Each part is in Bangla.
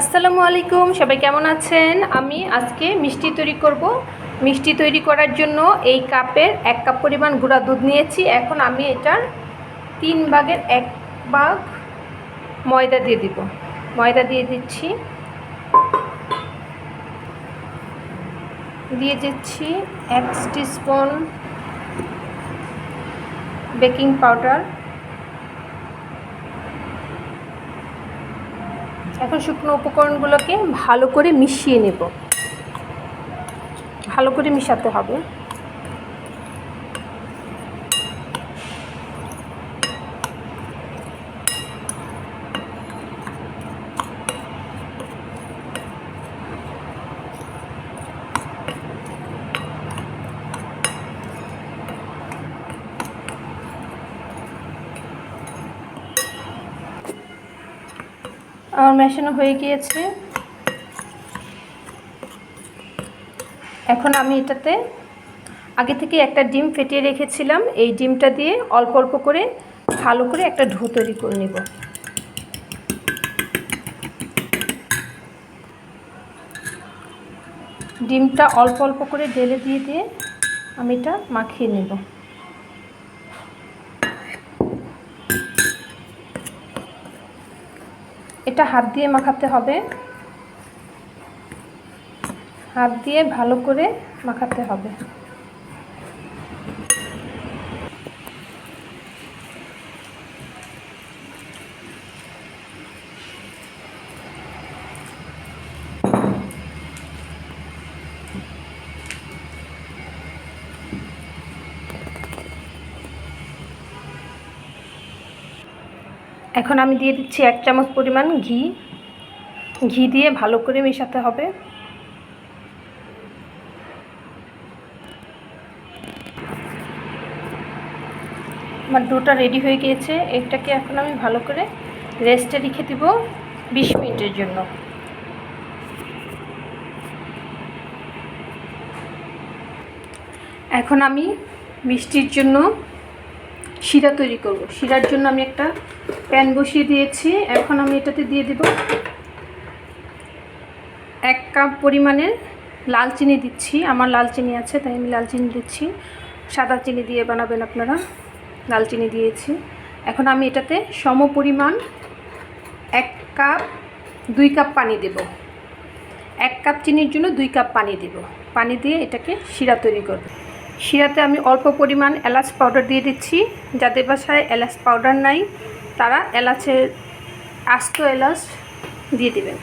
আসসালামু আলাইকুম, সবাই কেমন আছেন? আমি আজকে মিষ্টি তৈরি করব। মিষ্টি তৈরি করার জন্য এই কাপের এক কাপ পরিমাণ গুঁড়া দুধ নিয়েছি। এখন আমি এটার তিন ভাগের এক ভাগ ময়দা দিয়ে দিব। ময়দা দিয়ে দিচ্ছি। দিয়ে দিচ্ছি এক স্পুন বেকিং পাউডার। এখন শুকনো উপকরণগুলোকে ভালো করে মিশিয়ে নেব। ভালো করে মিশাতে হবে। আমার মেশানো হয়ে গিয়েছে। এখন আমি এটাতে আগে থেকে একটা ডিম ফেটিয়ে রেখেছিলাম। এই ডিমটা দিয়ে অল্প অল্প করে ভালো করে একটা ঢো তৈরি করে নেব। ডিমটা অল্প অল্প করে ঢেলে দিয়ে দিয়ে আমি এটা মাখিয়ে নেব। এটা হাত দিয়ে মাখাতে হবে। হাত দিয়ে ভালো করে মাখাতে হবে। এখন আমি দিয়ে দিচ্ছি এক চামচ পরিমাণ ঘি। ঘি দিয়ে ভালো করে মেশাতে হবে। আমার ডোটা রেডি হয়ে গিয়েছে। এটাকে এখন আমি ভালো করে রেস্টে রেখে দিব বিশ মিনিটের জন্য। এখন আমি মিষ্টির জন্য শিরা তৈরি করব। শিরার জন্য আমি একটা প্যান বসিয়ে দিয়েছি। এখন আমি এটাতে দিয়ে দেব এক কাপ পরিমাণের লাল চিনি দিচ্ছি। আমার লাল চিনি আছে, তাই আমি লাল চিনি দিচ্ছি। সাদা চিনি দিয়ে বানাবেন আপনারা। লাল চিনি দিয়েছি। এখন আমি এটাতে সম পরিমাণ এক কাপ, দুই কাপ পানি দেব। এক কাপ চিনির জন্য দুই কাপ পানি দেব। পানি দিয়ে এটাকে শিরা তৈরি করব। শিরাতে আমি অল্প পরিমাণ এলাচ পাউডার দিয়ে দিচ্ছি। যাদের বাসায় এলাচ পাউডার নাই, তারা এলাচের আস্ত এলাচ দিয়ে দিবেন।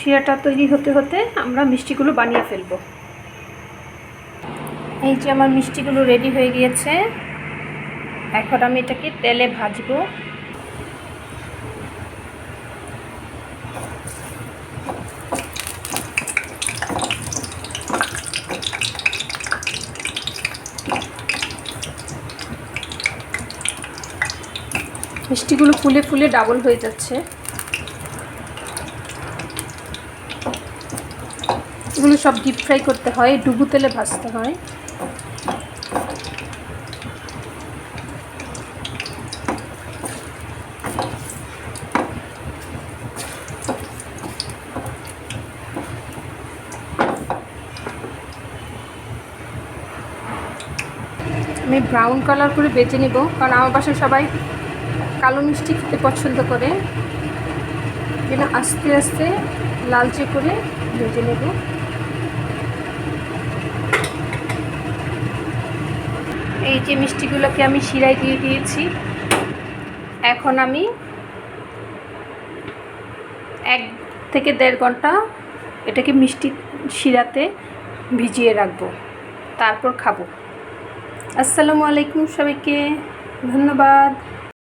শিরাটা তৈরি হতে হতে আমরা মিষ্টিগুলো বানিয়ে ফেলব। এই যে আমার মিষ্টিগুলো রেডি হয়ে গিয়েছে। এখন আমি এটাকে তেলে ভাজবো। মিষ্টিগুলো ফুলে ফুলে ডাবল হয়ে যাচ্ছে। এগুলো সব ডিপ ফ্রাই করতে হয়, ডুবু তেলে ভাজতে হয়। আমি ব্রাউন কালার করে বেছে নেব, কারণ আমার বাসায় সবাই কালো মিষ্টি খেতে পছন্দ করে। যেন আস্তে আস্তে লালচে করে ভেজে নেব। এই যে মিষ্টিগুলোকে আমি শিরায় দিয়ে দিয়েছি। এখন আমি এক থেকে দেড় ঘণ্টা এটাকে মিষ্টি শিরাতে ভিজিয়ে রাখব। তারপর খাব। আসসালামু আলাইকুম সবাইকে। ধন্যবাদ।